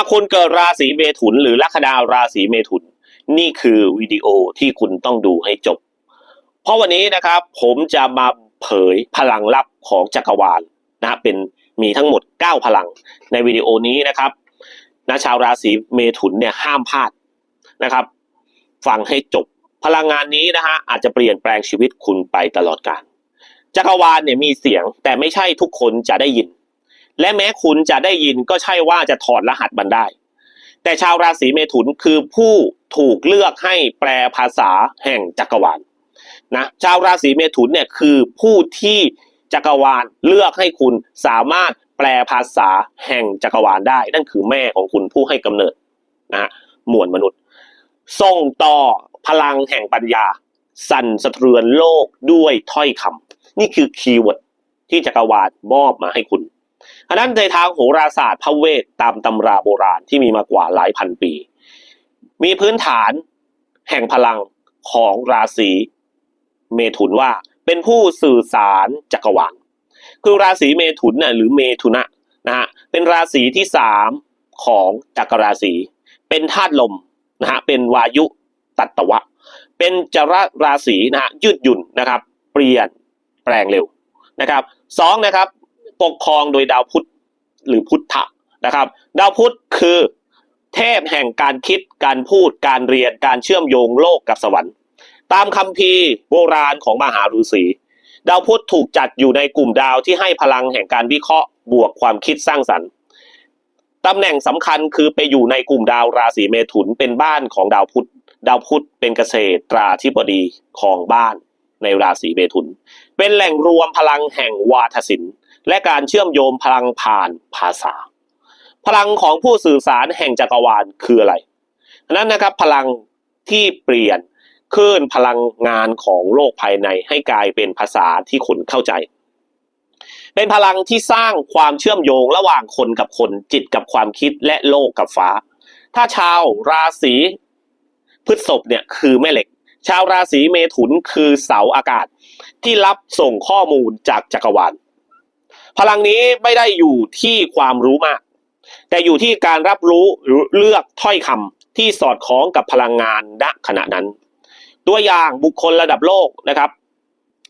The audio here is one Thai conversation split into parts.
ถ้าคุณเกิดราศีเมถุนหรือลัคนาราศีเมถุน นี่คือวิดีโอที่คุณต้องดูให้จบ เพราะวันนี้นะครับผมจะมาเผยพลังลับของจักรวาลนะเป็นมีทั้งหมด 9 พลังในวิดีโอนี้นะครับนะชาวราศีเมถุนเนี่ยห้ามพลาดนะครับ ฟังให้จบ พลังงานนี้นะฮะอาจจะเปลี่ยนแปลงชีวิตคุณไปตลอดกาลจักรวาลเนี่ยมีเสียงแต่ไม่ใช่ทุกคนจะได้ยิน และแม้คุณจะได้ยินก็ใช่ว่าจะถอดรหัสมันได้ แต่ชาวราศีเมถุนคือผู้ถูกเลือกให้แปลภาษาแห่งจักรวาลนะชาวราศีเมถุนเนี่ยคือผู้ที่จักรวาลเลือกให้คุณสามารถแปลภาษาแห่งจักรวาลได้ นั่นคือแม่ของคุณผู้ให้กำเนิดนะฮะมวลมนุษย์ส่งต่อพลังแห่งปัญญา สั่นสะเทือนโลกด้วยถ้อยคำนี่คือคีย์เวิร์ดที่จักรวาลมอบมาให้คุณ อันนั้นในทางโหราศาสตร์พระเวทตามตำราโบราณที่มีมากว่าหลายพันปี มีพื้นฐานแห่งพลังของราศีเมถุนว่าเป็นผู้สื่อสารจักรวาลคือราศีเมถุนน่ะหรือเมถุนะนะฮะเป็นราศีที่สามของจักรราศีเป็นธาตุลมนะฮะเป็นวายุตัตวะ เป็นจรราศีนะฮะยืดหยุ่นนะครับ เปลี่ยนแปลงเร็วนะครับสองนะครับปกครองโดยดาวพุธ หรือพุทธะนะครับ ดาวพุธคือเทพแห่งการคิดการพูดการเรียนการเชื่อมโยงโลกกับสวรรค์ ตามคัมภีร์โบราณของมหาฤาษีดาวพุธถูกจัดอยู่ในกลุ่มดาวที่ให้พลังแห่งการวิเคราะห์บวกความคิดสร้างสรรค์ตำแหน่งสำคัญคือไปอยู่ในกลุ่มดาวราศีเมถุนเป็นบ้านของดาวพุธดาวพุธเป็นเกษตราธิบดีของบ้านในราศีเมถุน เป็นแหล่งรวมพลังแห่งวาทศิลป์ และการเชื่อมโยงพลังผ่านภาษา พลังของผู้สื่อสารแห่งจักรวาลคืออะไรนั้นนะครับพลังที่เปลี่ยนคลื่นพลังงานของโลกภายในให้กลายเป็นภาษาที่คุณเข้าใจ เป็นพลังที่สร้างความเชื่อมโยงระหว่างคนกับคนจิตกับความคิดและโลกกับฟ้า ถ้าชาวราศีพฤษภเนี่ยคือแม่เหล็ก ชาวราศีเมถุนคือเสาอากาศ ที่รับส่งข้อมูลจากจักรวาล พลังนี้ไม่ได้อยู่ที่ความรู้มาก แต่อยู่ที่การรับรู้เลือกถ้อยคำที่สอดคล้องกับพลังงานณขณะนั้น ตัวอย่างบุคคลระดับโลกนะครับ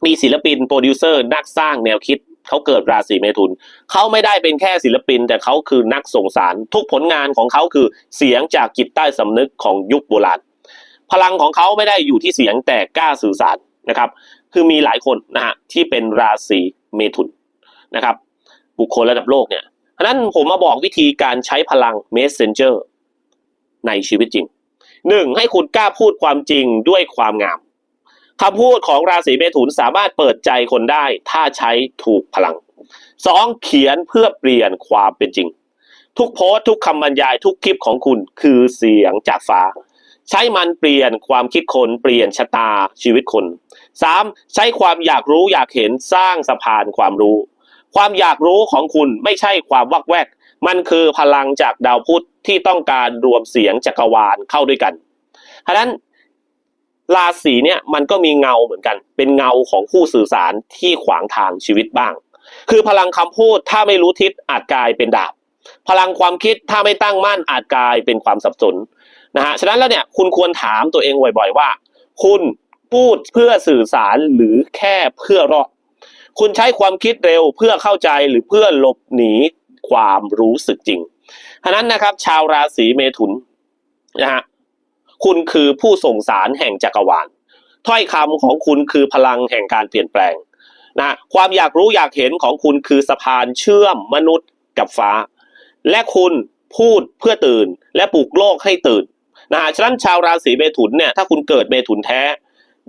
มีศิลปินโปรดิวเซอร์นักสร้างแนวคิดเขาเกิดราศีเมถุนเขาไม่ได้เป็นแค่ศิลปิน แต่เขาคือนักส่งสาร ทุกผลงานของเขาคือเสียงจากจิตใต้สำนึกของยุคโบราณพลังของเขาไม่ได้อยู่ที่เสียงแต่กล้าสื่อสารนะครับ คือมีหลายคนนะฮะที่เป็นราศีเมถุน นะครับ บุคคลระดับโลกเนี่ยฉะนั้นผมมาบอกวิธีการใช้พลัง messenger ในชีวิตจริงหนึ่งให้คุณกล้าพูดความจริงด้วยความงามคำพูดของราศีเมถุนสามารถเปิดใจคนได้ ถ้าใช้ถูกพลังสองเขียนเพื่อเปลี่ยนความเป็นจริง ทุกโพสทุกคำบรรยายทุกคลิปของคุณคือเสียงจากฟ้า ใช้มันเปลี่ยนความคิดคนเปลี่ยนชะตาชีวิตคนสามใช้ความอยากรู้อยากเห็นสร้างสะพานความรู้ ความอยากรู้ของคุณไม่ใช่ความวักแวก มันคือพลังจากดาวพุธที่ต้องการรวมเสียงจักรวาลเข้าด้วยกันฉะนั้นราศีเนี่ยมันก็มีเงาเหมือนกัน เป็นเงาของผู้สื่อสารที่ขวางทางชีวิตบ้าง คือพลังคำพูดถ้าไม่รู้ทิศอาจกลายเป็นดาบ พลังความคิดถ้าไม่ตั้งมั่นอาจกลายเป็นความสับสนนะฮะฉะนั้นแล้วเนี่ยคุณควรถามตัวเองบ่อยๆว่า คุณพูดเพื่อสื่อสารหรือแค่เพื่อรอด คุณใช้ความคิดเร็วเพื่อเข้าใจหรือเพื่อหลบหนีความรู้สึกจริงฉะนั้นนะครับ ชาวราศีเมถุนนะฮะคุณคือผู้ส่งสารแห่งจักรวาล ถ้อยคำของคุณคือพลังแห่งการเปลี่ยนแปลงนะความอยากรู้อยากเห็นของคุณคือสะพานเชื่อมมนุษย์กับฟ้า และคุณพูดเพื่อตื่น และปลุกโลกให้ตื่นนะฮะฉะนั้นชาวราศีเมถุนเนี่ยถ้าคุณเกิดเมถุนแท้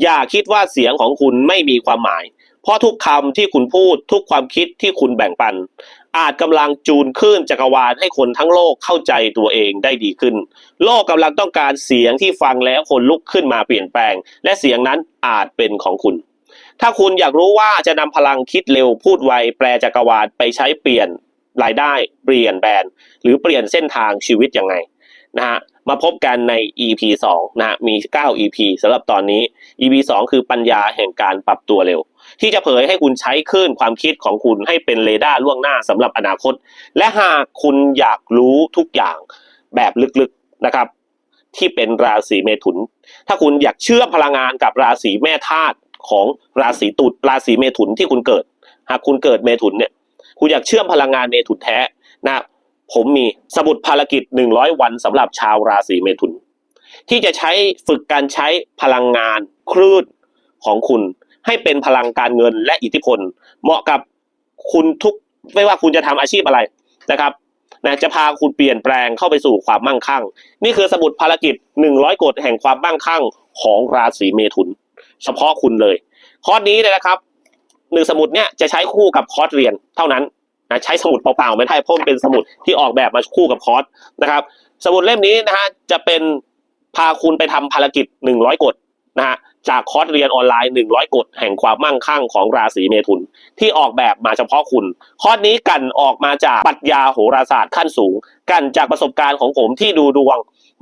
อย่าคิดว่าเสียงของคุณไม่มีความหมาย เพราะทุกคำที่คุณพูดทุกความคิดที่คุณแบ่งปัน อาจกำลังจูนคลื่นจักรวาลให้คนทั้งโลกเข้าใจตัวเองได้ดีขึ้น โลกกำลังต้องการเสียงที่ฟังแล้วคนลุกขึ้นมาเปลี่ยนแปลง และเสียงนั้นอาจเป็นของคุณ ถ้าคุณอยากรู้ว่าจะนำพลังคิดเร็วพูดไวแปลจักรวาลไปใช้เปลี่ยนรายได้ เปลี่ยนแบรนด์หรือเปลี่ยนเส้นทางชีวิตยังไงนะฮะ มาพบกันใน EP 2นะมี 9 EP สำหรับตอนนี้ EP 2 คือปัญญาแห่งการปรับตัวเร็ว ที่จะเผยให้คุณใช้คลื่นความคิดของคุณให้เป็นเรดาร์ล่วงหน้าสำหรับอนาคต และหากคุณอยากรู้ทุกอย่างแบบลึกๆนะครับ ที่เป็นราศีเมถุน ถ้าคุณอยากเชื่อมพลังงานกับราศีแม่ธาตุของราศีตุลราศีเมถุนที่คุณเกิด หากคุณเกิดเมถุนเนี่ยคุณอยากเชื่อมพลังงานเมถุนแท้นะ ผมมีสมุดภารกิจ 100 วันสำหรับชาวราศีเมถุน ที่จะใช้ฝึกการใช้พลังงานคลื่นของคุณ ให้เป็นพลังการเงินและอิทธิพล เหมาะกับคุณทุกไม่ว่าคุณจะทำอาชีพอะไรนะครับนะจะพาคุณเปลี่ยนแปลงเข้าไปสู่ความมั่งคั่ง นี่คือสมุดภารกิจ 100 กฎแห่งความมั่งคั่งของราศีเมถุน เฉพาะคุณเลย คอร์สนี้เนี่ยนะครับหนึ่งสมุดเนี่ยจะใช้คู่กับคอร์สเรียนเท่านั้น นะใช้สมุดเปล่าๆไม่ได้เพราะมันเป็นสมุดที่ออกแบบมาคู่กับคอร์สนะครับ สมุดเล่มนี้นะฮะจะเป็นพาคุณไปทำภารกิจ 100 กฎนะฮะจากคอร์สเรียนออนไลน์ 100 กฎแห่งความมั่งคั่งของราศีเมถุน ที่ออกแบบมาเฉพาะคุณ คอร์สนี้กันออกมาจากปรัชญาโหราศาสตร์ขั้นสูง กันจากประสบการณ์ของผมที่ดูดวง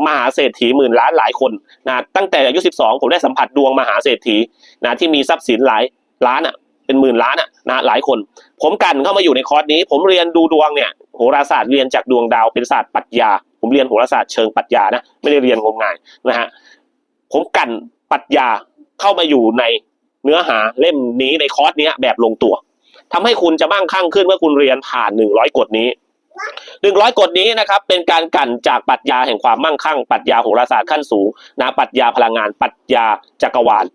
มหาเศรษฐีหมื่นล้านหลายคนนะตั้งแต่อายุ 12 ผมได้สัมผัสดวงมหาเศรษฐีนะที่มีทรัพย์สินหลายล้านอะ เป็นหมื่นล้านอะนะหลายคน ผมกันเข้ามาอยู่ในคอร์สนี้ ผมเรียนดูดวงเนี่ยโหราศาสตร์เรียนจากดวงดาวเป็นศาสตร์ปรัชญา ผมเรียนโหราศาสตร์เชิงปรัชญานะไม่ได้เรียนงมงายนะฮะผมกันปรัชญาเข้ามาอยู่ในเนื้อหาเล่มนี้ในคอร์สนี้แบบลงตัวทำให้คุณจะบ้างคั่งขึ้นเมื่อคุณเรียนผ่านหนึ่งร้อยกฎนี้ หนึ่งร้อยกฎนี้นะครับเป็นการกันจากปรัชญาแห่งความมั่งคั่งปรัชญาโหราศาสตร์ขั้นสูงนะปรัชญาพลังงานปรัชญาจักรวาล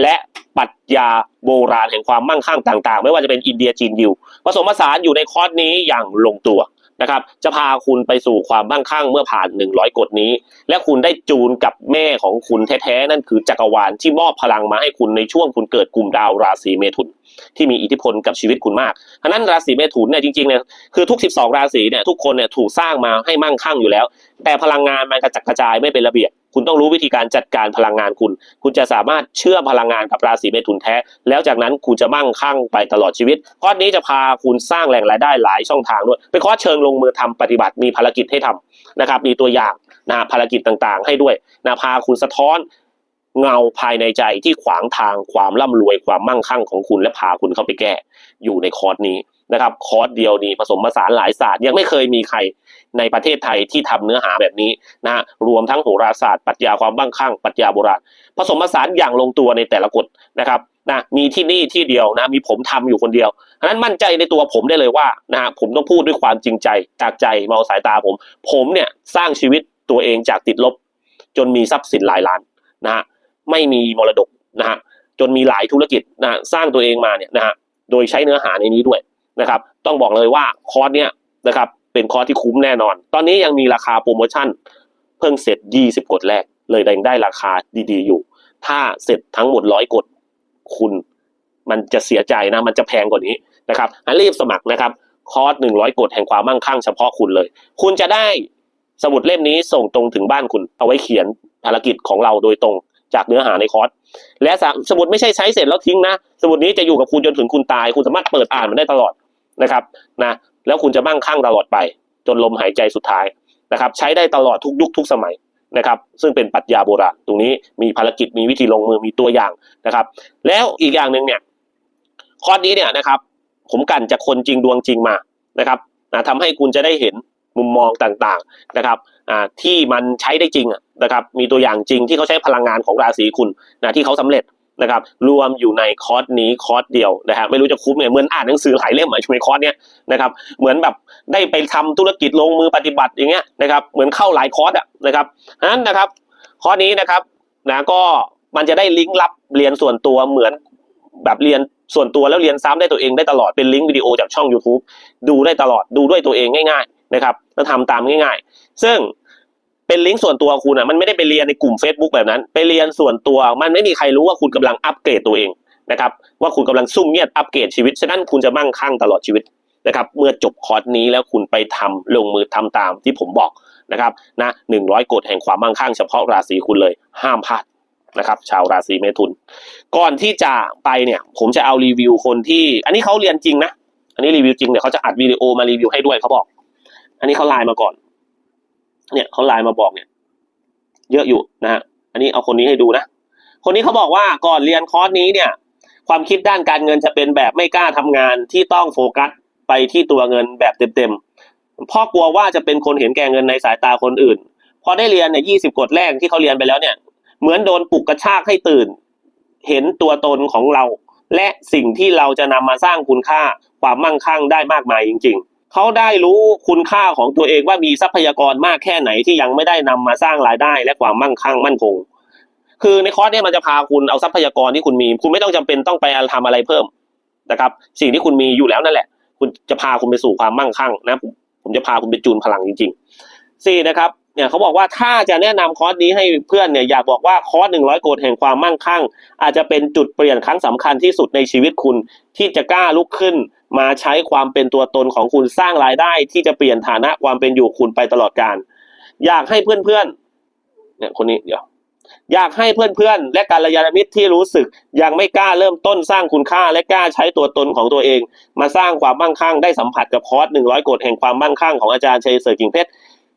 และปรัชญาโบราณแห่งความมั่งคั่งต่าง ๆ ไม่ว่าจะเป็นอินเดียจีนยิวผสมผสานอยู่ในคอร์สนี้อย่างลงตัว นะครับ จะพาคุณไปสู่ความมั่งคั่งเมื่อผ่าน 100 กฎนี้ และคุณได้จูนกับแม่ของคุณแท้ๆ นั่นคือจักรวาลที่มอบพลังมาให้คุณในช่วงคุณเกิดกลุ่มดาวราศีเมถุน ที่มีอิทธิพลกับชีวิตคุณมากฉะนั้นราศีเมถุนเนี่ยจริงๆเนี่ยคือทุก 12 ราศีเนี่ยทุกคนเนี่ยถูกสร้างมาให้มั่งคั่งอยู่แล้ว แต่พลังงานมันกระจัดกระจายไม่เป็นระเบียบ คุณต้องรู้วิธีการจัดการพลังงานคุณ คุณจะสามารถเชื่อมพลังงานกับราศีเมถุนแท้ แล้วจากนั้นคุณจะมั่งคั่งไปตลอดชีวิตคอร์สนี้จะพาคุณสร้างแหล่งรายได้หลายช่องทางด้วยเป็นคอร์สเชิงลงมือทำปฏิบัติมีภารกิจให้ทำนะครับ มีตัวอย่างนะภารกิจต่างๆ ให้ด้วยนะพาคุณสะท้อนเงาภายในใจที่ขวางทางความร่ำรวยความมั่งคั่งของคุณและพาคุณเข้าไปแก้อยู่ในคอร์สนี้ นะครับคอร์สเดียวนี้ผสมผสานหลายศาสตร์ยังไม่เคยมีใครในประเทศไทยที่ทำเนื้อหาแบบนี้นะฮะรวมทั้งโหราศาสตร์ปรัชญาความมั่งคั่งปรัชญาโบราณผสมผสานอย่างลงตัวในแต่ละกฎนะครับนะมีที่นี่ที่เดียวนะมีผมทำอยู่คนเดียวฉะนั้นมั่นใจในตัวผมได้เลยว่านะฮะผมต้องพูดด้วยความจริงใจจากใจเมาสายตาผม ผมเนี่ยสร้างชีวิตตัวเองจากติดลบ จนมีทรัพย์สินหลายล้านนะฮะไม่มีมรดกนะฮะจนมีหลายธุรกิจนะสร้างตัวเองมาเนี่ยนะฮะโดยใช้เนื้อหาในนี้ด้วย นะครับ ต้องบอกเลยว่าคอร์สเนี่ยนะครับเป็นคอร์สที่คุ้มแน่นอน ตอนนี้ยังมีราคาโปรโมชั่น เพิ่งเสร็จ 20กฎแรก เลยยังได้ราคาดีๆอยู่ ถ้าเสร็จทั้งหมดร้อยกฎคุณมันจะเสียใจนะ มันจะแพงกว่านี้นะครับรีบสมัครนะครับ คอร์สหนึ่งร้อยกฎแห่งความมั่งคั่งเฉพาะคุณเลย คุณจะได้สมุดเล่มนี้ส่งตรงถึงบ้านคุณ เอาไว้เขียนภารกิจของเราโดยตรงจากเนื้อหาในคอร์ส และสมุดไม่ใช่ใช้เสร็จแล้วทิ้งนะ สมุดนี้จะอยู่กับคุณจนถึงคุณตาย คุณสามารถเปิดอ่านมันได้ตลอด นะครับนะแล้วคุณจะมั่งคั่งตลอดไป จนลมหายใจสุดท้ายนะครับ ใช้ได้ตลอดทุกยุคทุกสมัยนะครับซึ่งเป็นปรัชญาโบราณตรงนี้มีภารกิจมีวิธีลงมือมีตัวอย่างนะครับ แล้วอีกอย่างหนึ่งเนี่ยคอร์สนี้เนี่ยนะครับ ผมกันจากคนจริงดวงจริงมานะครับนะทำให้คุณจะได้เห็นมุมมองต่างๆนะครับอ่าที่มันใช้ได้จริงนะครับ มีตัวอย่างจริงที่เขาใช้พลังงานของราศีคุณนะที่เขาสำเร็จ นะครับรวมอยู่ในคอร์สนี้คอร์สเดียวนะฮะไม่รู้จะคุ้มไงเหมือนอ่านหนังสือหลายเล่มอะช่วยคอร์สเนี้ยนะครับเหมือนแบบได้ไปทำธุรกิจลงมือปฏิบัติอย่างเงี้ยนะครับเหมือนเข้าหลายคอร์สอะนะครับนั้นนะครับคอร์สนี้นะครับนะก็มันจะได้ลิงก์ลับเรียนส่วนตัวเหมือนแบบเรียนส่วนตัวแล้วเรียนซ้ำได้ตัวเองได้ตลอดเป็นลิงก์วิดีโอจากช่อง YouTube ดูได้ตลอดดูด้วยตัวเองง่าย ๆ นะครับแล้วทำตามง่าย ๆ ซึ่ง เป็นลิงก์ส่วนตัวคุณอะมันไม่ได้ไปเรียนในกลุ่ม Facebook แบบนั้น ไปเรียนส่วนตัวมันไม่มีใครรู้ว่าคุณกำลังอัปเกรดตัวเองนะครับว่าคุณกำลังซุ่มเงียบอัปเกรดชีวิตฉะนั้นคุณจะมั่งคั่งตลอดชีวิตนะครับเมื่อจบคอร์สนี้แล้วคุณไปทำลงมือทำตามที่ผมบอกนะครับนะหนึ่งร้อยกฎแห่งความมั่งคั่งเฉพาะราศีคุณเลยห้ามพลาดนะครับชาวราศีเมถุน ก่อนที่จะไปเนี่ยผมจะเอารีวิวคนที่ อันนี้เขาเรียนจริงนะ อันนี้รีวิวจริงเนี่ยเขาจะอัดวิดีโอมารีวิวให้ด้วยเขาบอก อันนี้เขาไลน์มาก่อน เนี่ยเขาไลน์มาบอกเนี่ย เยอะอยู่นะฮะอันนี้เอาคนนี้ให้ดูนะ คนนี้เขาบอกว่าก่อนเรียนคอร์สนี้เนี่ย ความคิดด้านการเงินจะเป็นแบบไม่กล้าทำงานที่ต้องโฟกัสไปที่ตัวเงินแบบเต็มเพ่อกลัวว่าจะเป็นคนเห็นแก่เงินในสายตาคนอื่น พอได้เรียนเนี่ยยี่สิบกฎแรกที่เขาเรียนไปแล้วเนี่ย เหมือนโดนปลุกกระชากให้ตื่น เห็นตัวตนของเรา และสิ่งที่เราจะนำมาสร้างคุณค่าความมั่งคั่งได้มากมายจริง ๆ เขาได้รู้คุณค่าของตัวเองว่ามีทรัพยากรมากแค่ไหนที่ยังไม่ได้นำมาสร้างรายได้และความมั่งคั่งมั่นคง คือในคอร์สเนี่ยมันจะพาคุณเอาทรัพยากรที่คุณมี คุณไม่ต้องจำเป็นต้องไปทำอะไรเพิ่มนะครับ สิ่งที่คุณมีอยู่แล้วนั่นแหละ คุณจะพาคุณไปสู่ความมั่งคั่งนะผมผมจะพาคุณไปจูนพลังจริงๆสี่นะครับเนี่ยเขาบอกว่าถ้าจะแนะนำคอร์สนี้ให้เพื่อนเนี่ยอยากบอกว่าคอร์สหนึ่งร้อยโกดแห่งความมั่งคั่ง อาจจะเป็นจุดเปลี่ยนครั้งสำคัญที่สุดในชีวิตคุณที่จะกล้าลุกขึ้น มาใช้ความเป็นตัวตนของคุณสร้างรายได้ที่จะเปลี่ยนฐานะความเป็นอยู่คุณไปตลอดการ อยากให้เพื่อนๆเนี่ยคนนี้เดี๋ยวอยากให้เพื่อนๆ และกัลยาณมิตรที่รู้สึก ยังไม่กล้าเริ่มต้นสร้างคุณค่าและกล้าใช้ตัวตนของตัวเอง มาสร้างความมั่งคั่งได้สัมผัสกับคอร์ส100กฎแห่งความมั่งคั่งของอาจารย์เชยเสร์กิ่งเพชร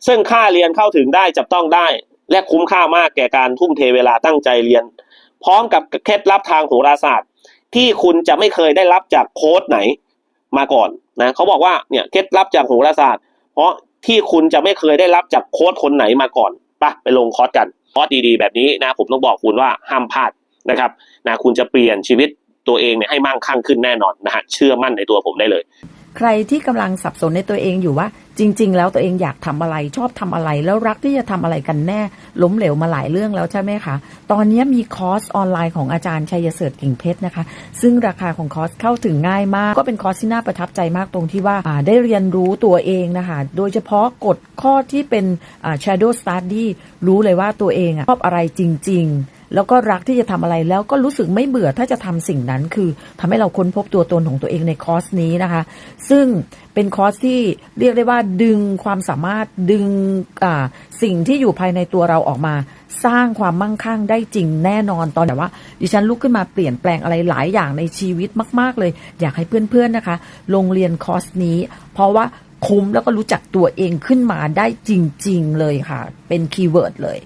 ซึ่งค่าเรียนเข้าถึงได้จับต้องได้ และคุ้มค่ามากแก่การทุ่มเทเวลาตั้งใจเรียน พร้อมกับเคล็ดลับทางโหราศาสตร์ ที่คุณจะไม่เคยได้รับจากโค้ดไหน มาก่อนนะเขาบอกว่าเนี่ยเคล็ดลับจากโหราศาสตร์ เพราะที่คุณจะไม่เคยได้รับจากโค้ดคนไหนมาก่อนปะไปลงคอร์สกันคอร์สดีๆ แบบนี้นะผมต้องบอกคุณว่าห้ามพลาดนะครับนะคุณจะเปลี่ยนชีวิตตัวเองเนี่ยให้มั่งคั่งขึ้นแน่นอนนะฮะเชื่อมั่นในตัวผมได้เลย ใครที่กำลังสับสนในตัวเองอยู่ว่า จริง ๆ แล้วตัวเองอยากทำอะไรชอบทำอะไร แล้วรักที่จะทำอะไรกันแน่ ล้มเหลวมาหลายเรื่องแล้วใช่ไหมคะ ตอนนี้มีคอร์สออนไลน์ของอาจารย์ชัยเสร์กิ่งเพชรนะคะ ซึ่งราคาของคอร์สเข้าถึงง่ายมาก ก็เป็นคอร์สที่น่าประทับใจมากตรงที่ว่าได้เรียนรู้ตัวเองนะคะ โดยเฉพาะกฎข้อที่เป็น shadow study รู้เลยว่าตัวเองชอบอะไรจริง ๆ แล้วก็รักที่จะทำอะไรแล้วก็รู้สึกไม่เบื่อถ้าจะทำสิ่งนั้น คือทำให้เราค้นพบตัวตนของตัวเองในคอร์สนี้นะคะ ซึ่งเป็นคอร์สที่เรียกได้ว่าดึงความสามารถดึงอ่าสิ่งที่อยู่ภายในตัวเราออกมา สร้างความมั่งคั่งได้จริงแน่นอนตอนแต่ว่า ดิฉันลุกขึ้นมาเปลี่ยนแปลงอะไรหลายอย่างในชีวิตมาก ๆ เลย อยากให้เพื่อน ๆ นะคะ ลงเรียนคอร์สนี้ เพราะว่าคุ้มแล้วก็รู้จักตัวเองขึ้นมาได้จริง ๆ เลยค่ะ เป็นคีย์เวิร์ดเลย